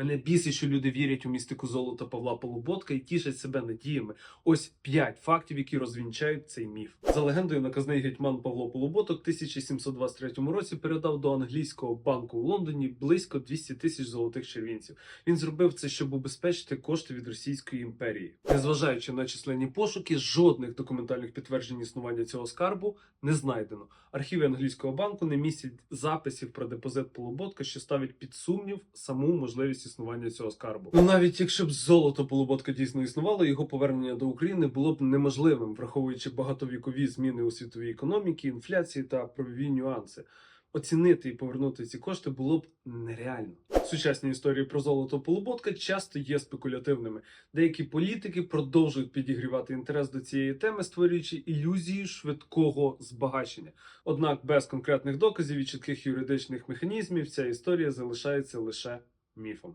Мене бісить, що люди вірять у містику золота Павла Полуботка і тішать себе надіями. Ось п'ять фактів, які розвінчають цей міф. За легендою, наказний гетьман Павло Полуботок в 1723 році передав до англійського банку у Лондоні близько 200 тисяч золотих червінців. Він зробив це, щоб убезпечити кошти від Російської імперії. Незважаючи на численні пошуки, жодних документальних підтверджень існування цього скарбу не знайдено. Архіви англійського банку не містять записів про депозит Полуботка, що ставить під сумнів саму можливість існування цього скарбу. Ну навіть якщо б золото Полуботка дійсно існувало, його повернення до України було б неможливим, враховуючи багатовікові зміни у світовій економіці, інфляції та правові нюанси. Оцінити і повернути ці кошти було б нереально. Сучасні історії про золото Полуботка часто є спекулятивними. Деякі політики продовжують підігрівати інтерес до цієї теми, створюючи ілюзію швидкого збагачення. Однак без конкретних доказів і чітких юридичних механізмів ця історія залишається лише Mýrdal